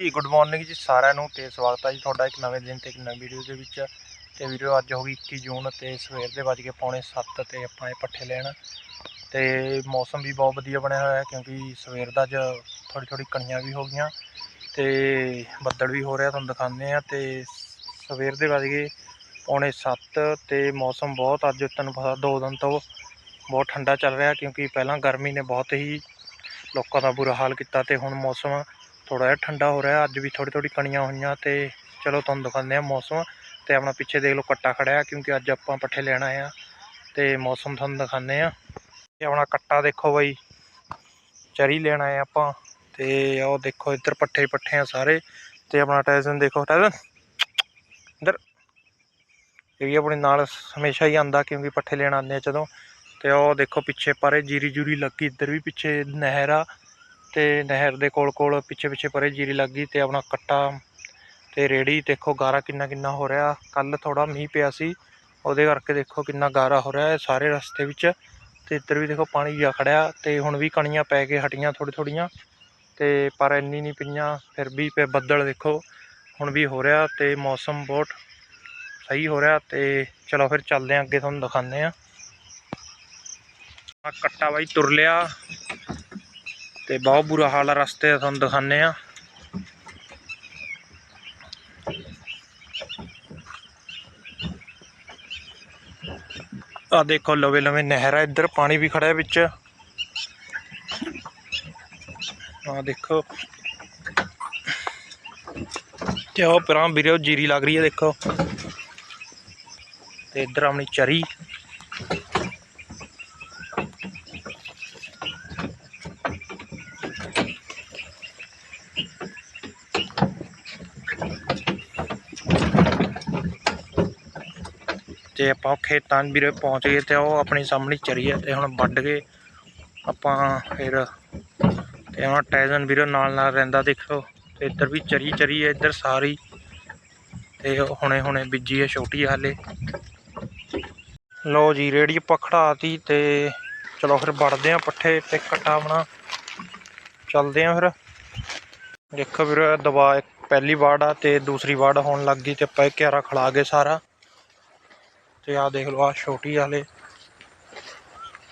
ਜੀ good morning ਜੀ ਸਾਰਿਆਂ ਨੂੰ ਤੇ ਸਵਾਗਤ ਹੈ ਜੀ ਤੁਹਾਡਾ ਇੱਕ ਨਵੇਂ ਦਿਨ ਤੇ ਇੱਕ ਨਵੀਂ ਵੀਡੀਓ ਦੇ ਵਿੱਚ। ਤੇ ਵੀਡੀਓ ਅੱਜ ਹੋ ਗਈ 21 ਜੂਨ ਤੇ ਸਵੇਰ ਦੇ ਵੱਜ ਕੇ ਪੌਣੇ 7 ਤੇ ਆਪਾਂ ਇਹ ਪੱਠੇ ਲੈਣ। ਤੇ ਮੌਸਮ ਵੀ ਬਹੁਤ ਵਧੀਆ ਬਣਿਆ ਹੋਇਆ ਹੈ ਕਿਉਂਕਿ ਸਵੇਰ ਦਾ ਅੱਜ ਥੋੜੀ ਥੋੜੀ ਕਣੀਆਂ ਵੀ ਹੋ ਗਈਆਂ। ਤੇ ਬੱਦਲ ਵੀ ਹੋ ਰਿਹਾ ਤੁਹਾਨੂੰ ਦਿਖਾਉਂਦੇ ਆ ਤੇ ਸਵੇਰ ਦੇ ਵੱਜ ਗਏ ਪੌਣੇ 7 ਤੇ ਮੌਸਮ ਬਹੁਤ ਅੱਜ ਤੁਹਾਨੂੰ ਪਤਾ ਦੋ ਦਿਨ ਤੋਂ ਬਹੁਤ ਠੰਡਾ ਚੱਲ ਰਿਹਾ ਕਿਉਂਕਿ ਪਹਿਲਾਂ ਗਰਮੀ ਨੇ ਬਹੁਤ ਹੀ ਲੋਕਾਂ ਦਾ ਬੁਰਾ ਹਾਲ ਕੀਤਾ ਤੇ ਹੁਣ ਮੌਸਮ ਥੋੜਾ ਜਿਹਾ ਠੰਡਾ ਹੋ ਰਿਹਾ, ਅੱਜ ਵੀ ਥੋੜੀ ਥੋੜੀ ਕਣੀਆਂ ਹੋਈਆਂ ਤੇ ਚਲੋ ਤੁਹਾਨੂੰ ਦਿਖਾਉਂਦੇ ਆ ਮੌਸਮ ਤੇ ਆਪਣਾ ਪਿੱਛੇ ਦੇਖ ਲਓ ਕੱਟਾ ਖੜਿਆ ਕਿਉਂਕਿ ਅੱਜ ਆਪਾਂ ਪੱਠੇ ਲੈਣ ਆਏ ਆ ਤੇ ਮੌਸਮ ਤੁਹਾਨੂੰ ਦਿਖਾਉਂਦੇ ਆ ਤੇ ਆਪਣਾ ਕੱਟਾ ਦੇਖੋ ਬਾਈ, ਚਰੀ ਲੈਣ ਆਏ ਆਪਾਂ ਤੇ ਉਹ ਦੇਖੋ ਇੱਧਰ ਪੱਠੇ ਪੱਠੇ ਆ ਸਾਰੇ ਤੇ ਆਪਣਾ ਟੈਸਨ ਦੇਖੋ, ਟੈਸਨ ਇੱਧਰ। ਇਹ ਵੀ ਆਪਣੇ ਨਾਲ ਹਮੇਸ਼ਾ ਹੀ ਆਂਦਾ ਕਿਉਂਕਿ ਪੱਠੇ ਲੈਣ ਆਉਂਦੇ ਆ ਜਦੋਂ। ਤੇ ਉਹ ਦੇਖੋ ਪਿੱਛੇ ਪਰੇ ਜੀਰੀ ਜੂਰੀ ਲੱਗੀ, ਇੱਧਰ ਵੀ ਪਿੱਛੇ ਨਹਿਰ ਆ ਤੇ ਨਹਿਰ ਦੇ ਕੋਲ ਕੋਲ ਪਿੱਛੇ ਪਿੱਛੇ ਪਰੇ ਜੀਰੀ ਲੱਗ ਗਈ ਤੇ ਆਪਣਾ ਕੱਟਾ ਤੇ ਰੇੜੀ, ਦੇਖੋ ਗਾਰਾ ਕਿੰਨਾ ਕਿੰਨਾ ਹੋ ਰਿਹਾ। ਕੱਲ ਥੋੜਾ ਮੀਂਹ ਪਿਆ ਸੀ, ਉਹਦੇ ਕਰਕੇ ਦੇਖੋ ਕਿੰਨਾ ਗਾਰਾ ਹੋ ਰਿਹਾ ਹੈ ਸਾਰੇ ਰਸਤੇ ਵਿੱਚ। ਤੇ ਇੱਧਰ ਵੀ ਦੇਖੋ ਪਾਣੀ ਜਾ ਖੜਿਆ ਤੇ ਹੁਣ ਵੀ ਕਣੀਆਂ ਪੈ ਕੇ ਹਟੀਆਂ ਥੋੜੀ ਥੋੜੀਆਂ ਤੇ ਪਰ ਇੰਨੀ ਨਹੀਂ ਪਈਆਂ, ਫਿਰ ਵੀ ਪੇ ਬੱਦਲ ਦੇਖੋ, ਹੁਣ ਵੀ ਹੋ ਰਿਹਾ ਤੇ ਮੌਸਮ ਬਹੁਤ ਸਹੀ ਹੋ ਰਿਹਾ ਤੇ ਚਲੋ ਫਿਰ ਚੱਲਦੇ ਆਂ ਅੱਗੇ ਤੁਹਾਨੂੰ ਦਿਖਾਉਂਦੇ ਆ ਆ ਕੱਟਾ ਬਾਈ ਤੁਰ ਲਿਆ। ਤੇ ਬਹੁਤ ਬੁਰਾ ਹਾਲ ਆ, ਰਸਤੇ ਦਾ ਤੁਹਾਨੂੰ ਦਿਖਾਉਂਦੇ ਆ ਆ ਦੇਖੋ ਲਵੇ ਲਵੇ ਨਹਿਰ ਆ, ਇੱਧਰ ਪਾਣੀ ਵੀ ਖੜਾ ਹੈ ਵਿੱਚ। ਆ ਦੇਖੋ। ਤੇ ਉਹ ਪਰਾਂ ਵੀਰੇ ਜੀਰੀ ਲੱਗ ਰਹੀ ਹੈ ਦੇਖੋ। ਤੇ ਇੱਧਰ ਆਪਣੀ ਚਰੀ। ਤੇ ਆਪਾਂ ਖੇਤਾਂ 'ਚ ਵੀਰੇ ਪਹੁੰਚ ਗਏ ਤੇ ਉਹ ਆਪਣੀ ਸਾਹਮਣੇ ਚਰੀ ਹੈ ਤੇ ਹੁਣ ਵੱਢ ਕੇ ਆਪਾਂ ਫਿਰ ਤੇ ਹੁਣ ਟੈਜ਼ਨ ਵੀਰੇ ਨਾਲ ਨਾਲ ਰਹਿੰਦਾ ਦੇਖੋ, ਤੇ ਇੱਧਰ ਵੀ ਚਰੀ ਚਰੀ ਹੈ ਇੱਧਰ ਸਾਰੀ। ਤੇ ਹੁਣੇ ਹੁਣੇ ਬੀਜੀ ਹੈ ਛੋਟੀ ਹਾਲੇ। ਲਓ ਜੀ, ਰੇੜੀ ਆਪਾਂ ਖੜਾਤੀ ਤੇ ਚਲੋ ਫਿਰ ਵੜਦੇ ਆ ਪੱਠੇ ਤੇ ਕਟਾ ਬਣਾ। ਚੱਲਦੇ ਆ ਫਿਰ। ਦੇਖੋ ਵੀਰੇ ਦਬਾ ਪਹਿਲੀ ਵਾਰਡ ਆ ਤੇ ਦੂਸਰੀ ਵਾੜ ਹੋਣ ਲੱਗ ਗਈ ਤੇ ਆਪਾਂ ਇਹ ਕਿਆਰਾ ਖਲਾ ਗਏ ਸਾਰਾ। ਤੇ ਆ ਦੇਖ ਲਓ ਆ ਛੋਟੀ ਵਾਲੇ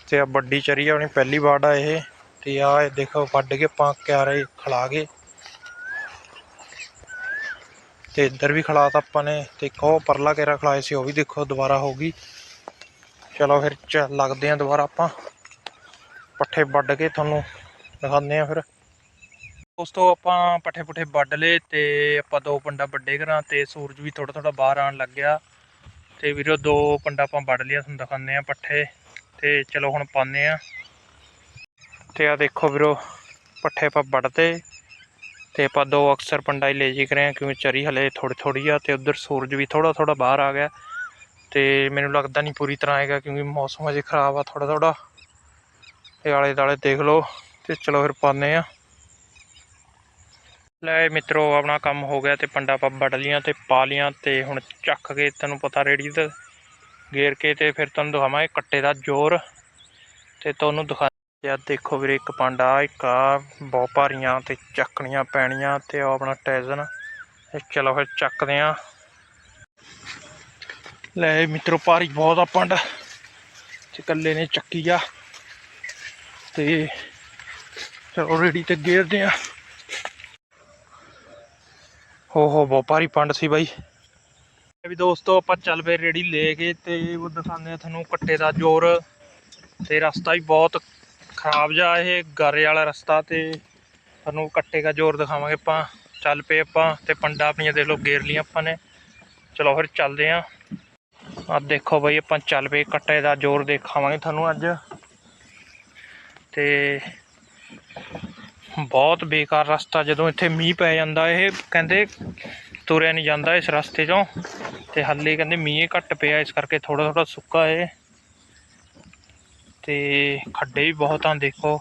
ਤੇ ਆ ਵੱਡੀ ਚਰੀ ਆ ਆਪਣੀ ਪਹਿਲੀ ਵਾਰਡ ਆ ਇਹ। ਤੇ ਆ ਇਹ ਦੇਖੋ, ਵੱਢ ਕੇ ਆਪਾਂ ਕਿਆਰੇ ਖਲਾ ਗਏ ਤੇ ਇੱਧਰ ਵੀ ਖਲਾਤਾ ਆਪਾਂ ਨੇ, ਤੇ ਇੱਕ ਉਹ ਪਰਲਾ ਕਿਆਰਾ ਖਲਾਏ ਸੀ, ਉਹ ਵੀ ਦੇਖੋ ਦੁਬਾਰਾ ਹੋ ਗਈ। ਚਲੋ ਫਿਰ ਚ ਲੱਗਦੇ ਆ ਦੁਬਾਰਾ ਆਪਾਂ। ਪੱਠੇ ਵੱਢ ਕੇ ਤੁਹਾਨੂੰ ਦਿਖਾਉਂਦੇ ਆ ਫਿਰ। ਦੋਸਤੋ, ਆਪਾਂ ਪੱਠੇ ਪੁੱਠੇ ਵੱਢ ਲਏ ਤੇ ਆਪਾਂ ਦੋ ਪੰਡਾ ਵੱਡੇ ਕਰਾਂ ਤੇ ਸੂਰਜ ਵੀ ਥੋੜਾ ਥੋੜਾ ਬਾਹਰ ਆਉਣ ਲੱਗਿਆ। ਤੇ ਵੀਰੋ ਦੋ ਪੰਡਾ ਆਪਾਂ ਵੱਢ ਲਿਆ, ਤੁਹਾਨੂੰ ਦਿਖਾਉਂਦੇ ਆ ਪੱਠੇ। ਤੇ ਚਲੋ ਹੁਣ ਪਾਉਂਦੇ ਆ ਤੇ ਆ ਦੇਖੋ ਵੀਰੋ, ਪੱਠੇ ਆਪਾਂ ਵੱਢਦੇ ਤੇ ਆਪਾਂ ਦੋ ਅਕਸਰ ਪੰਡਾ ਹੀ ਲੈ ਜੀ ਕਰੇ ਆ ਕਿਉਂਕਿ ਚਰੀ ਹਲੇ ਥੋੜੀ ਥੋੜੀ ਆ ਤੇ ਉਧਰ ਸੂਰਜ ਵੀ ਥੋੜਾ ਥੋੜਾ ਬਾਹਰ ਆ ਗਿਆ। ਤੇ ਮੈਨੂੰ ਲੱਗਦਾ ਨਹੀਂ ਪੂਰੀ ਤਰ੍ਹਾਂ ਆਏਗਾ, ਕਿਉਂਕਿ ਮੌਸਮ ਅਜੇ ਖਰਾਬ ਆ ਥੋੜਾ ਥੋੜਾ ਤੇ ਆਲੇ ਦਾਲੇ ਦੇਖ ਲਓ। ਤੇ ਚਲੋ ਫਿਰ ਪਾਉਂਦੇ ਆ ਲੈ ਮਿੱਤਰੋ, ਆਪਣਾ ਕੰਮ ਹੋ ਗਿਆ ਤੇ ਪੰਡਾ ਆਪਾਂ ਵੱਢ ਲੀਆਂ ਤੇ ਪਾ ਲੀਆਂ ਤੇ ਹੁਣ ਚੱਕ ਕੇ ਤੈਨੂੰ ਪਤਾ ਰੇੜੀ ਤੇ ਗੇਰ ਕੇ ਤੇ ਫਿਰ ਤੁਹਾਨੂੰ ਦਿਖਾਵਾਂਗੇ ਕੱਟੇ ਦਾ ਜ਼ੋਰ ਤੇ ਤੁਹਾਨੂੰ ਦਿਖਾ ਯਾਰ ਦੇਖੋ ਵੀਰੇ ਇੱਕ ਪਾਂਡਾ, ਇੱਕ ਆ ਬਹੁਤ ਭਾਰੀਆਂ ਤੇ ਚੱਕਣੀਆਂ ਪੈਣੀਆਂ ਤੇ ਉਹ ਆਪਣਾ ਟੈਜ਼ਨ। ਚਲੋ ਫਿਰ ਚੱਕਦੇ ਆ। ਲੈ ਮਿੱਤਰੋ, ਭਾਰੀ ਬਹੁਤ ਆ ਪੰਡ। ਤੇ ਇਕੱਲੇ ਨੇ ਚੱਕੀ ਆ ਤੇ ਚਲੋ ਰੇੜੀ ਤੇ ਗੇਰਦੇ ਆ। ਹੋ ਹੋ ਬਹੁਤ ਭਾਰੀ ਪੰਡ ਸੀ ਬਾਈ। ਵੀ ਦੋਸਤੋ, ਆਪਾਂ ਚੱਲ ਪਏ ਰੇੜੀ ਲੈ ਕੇ ਤੇ ਉਹ ਦਿਖਾਉਂਦੇ ਆ ਤੁਹਾਨੂੰ ਕੱਟੇ ਦਾ ਜ਼ੋਰ। ਤੇ ਰਸਤਾ ਵੀ ਬਹੁਤ ਖਰਾਬ ਜਾ ਇਹ ਗਾਰੇ ਵਾਲਾ ਰਸਤਾ ਤੇ ਤੁਹਾਨੂੰ ਕੱਟੇ ਦਾ ਜ਼ੋਰ ਦਿਖਾਵਾਂਗੇ ਆਪਾਂ। ਚੱਲ ਪਏ ਆਪਾਂ ਤੇ ਪੰਡਾ ਆਪਣੀਆਂ ਦੇਖ ਲਓ, ਗੇਰ ਲੀਆਂ ਆਪਾਂ ਨੇ। ਚਲੋ ਫਿਰ ਚੱਲਦੇ ਆਂ ਆ ਦੇਖੋ ਬਈ, ਆਪਾਂ ਚੱਲ ਪਏ ਕੱਟੇ ਦਾ ਜ਼ੋਰ ਦਿਖਾਵਾਂਗੇ ਤੁਹਾਨੂੰ ਅੱਜ। ਤੇ ਬਹੁਤ ਬੇਕਾਰ ਰਸਤਾ ਜਦੋਂ ਇੱਥੇ ਮੀਂਹ ਪੈ ਜਾਂਦਾ, ਇਹ ਕਹਿੰਦੇ ਤੁਰਿਆ ਨਹੀਂ ਜਾਂਦਾ ਇਸ ਰਸਤੇ 'ਚੋਂ। ਤੇ ਹੱਲੇ ਕਹਿੰਦੇ ਮੀਂਹ ਘੱਟ ਪਿਆ, ਇਸ ਕਰਕੇ ਥੋੜਾ ਥੋੜਾ ਸੁੱਕਾ ਏ। ਤੇ ਖੱਡੇ ਵੀ ਬਹੁਤ ਆ, ਦੇਖੋ।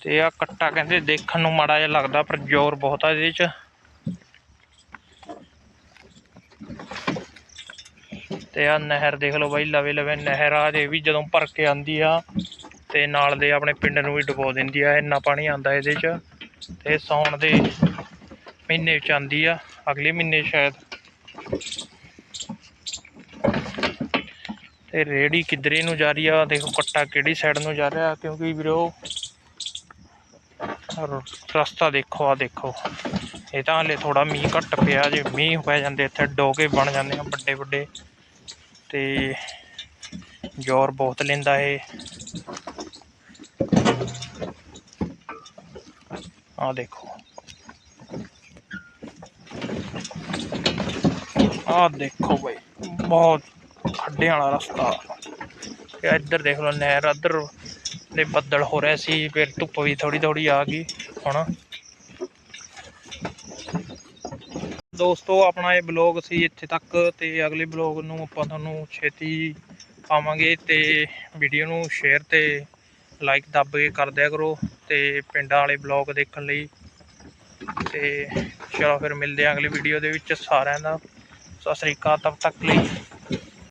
ਤੇ ਆ ਕੱਟਾ ਕਹਿੰਦੇ ਦੇਖਣ ਨੂੰ ਮਾੜਾ ਜਿਹਾ ਲੱਗਦਾ, ਪਰ ਜ਼ੋਰ ਬਹੁਤ ਆ ਇਹਦੇ 'ਚ। ਤੇ ਆ ਨਹਿਰ ਦੇਖ ਲਓ ਬਾਈ, ਲਵੇ ਲਵੇ ਨਹਿਰ ਆ ਜੇ ਵੀ ਜਦੋਂ ਭਰ ਕੇ ਆਂਦੀ ਆ, ਤੇ ਨਾਲ ਦੇ ਆਪਣੇ ਪਿੰਡ ਨੂੰ ਵੀ ਡੁਬੋ ਦਿੰਦੀ ਆ, ਇੰਨਾ ਪਾਣੀ ਆਂਦਾ ਇਹਦੇ 'ਚ, ਤੇ ਸਾਉਣ ਦੇ ਮਹੀਨੇ 'ਚ ਆਂਦੀ ਆ, ਅਗਲੇ ਮਹੀਨੇ ਸ਼ਾਇਦ। ਤੇ ਰੇੜੀ ਕਿੱਧਰੇ ਨੂੰ ਜਾ ਰਹੀ ਆ, ਦੇਖੋ ਕੱਟਾ ਕਿਹੜੀ ਸਾਈਡ ਨੂੰ ਜਾ ਰਿਹਾ, ਕਿਉਂਕਿ ਵੀਰੋ ਰਸਤਾ ਦੇਖੋ ਆ ਦੇਖੋ। ਇਹ ਤਾਂ ਹਲੇ ਥੋੜਾ ਮੀਂਹ ਘੱਟ ਪਿਆ, ਜੇ ਮੀਂਹ ਪੈ ਜਾਂਦੇ ਇੱਥੇ ਡੋਕੇ ਬਣ ਜਾਂਦੇ ਆ ਵੱਡੇ ਵੱਡੇ ਤੇ ਜ਼ੋਰ ਬਹੁਤ ਲੈਂਦਾ ਇਹ ਆ ਦੇਖੋ। ਆ ਦੇਖੋ ਬਈ, ਬਹੁਤ ਖੱਡਿਆਂ ਵਾਲਾ ਰਸਤਾ। ਤੇ ਇੱਧਰ ਦੇਖ ਲਓ ਨਹਿਰ ਇੱਧਰ ਦੇ ਬੱਦਲ ਹੋ ਰਿਹਾ ਸੀ, ਫਿਰ ਧੁੱਪ ਵੀ ਥੋੜੀ ਥੋੜੀ ਆ ਗਈ, ਹੁਣ ਦੋਸਤੋ, ਆਪਣਾ ਇਹ ਬਲੌਗ ਸੀ ਇੱਥੇ ਤੱਕ ਤੇ ਅਗਲੇ ਬਲੌਗ ਨੂੰ ਆਪਾਂ ਤੁਹਾਨੂੰ ਛੇਤੀ ਪਾਵਾਂਗੇ ਤੇ ਵੀਡੀਓ ਨੂੰ ਸ਼ੇਅਰ ਤੇ ਲਾਈਕ ਦੱਬ ਕੇ ਕਰ ਦਿਆ ਕਰੋ ਤੇ ਪਿੰਡਾਂ ਵਾਲੇ ਬਲੌਗ ਦੇਖਣ ਲਈ। ਤੇ ਚਲੋ ਫਿਰ ਮਿਲਦੇ ਹਾਂ ਅਗਲੀ ਵੀਡੀਓ ਦੇ ਵਿੱਚ ਸਾਰਿਆਂ ਦਾ। ਸਤਿ ਸ੍ਰੀ ਅਕਾਲ, ਤਬ ਤੱਕ ਲਈ।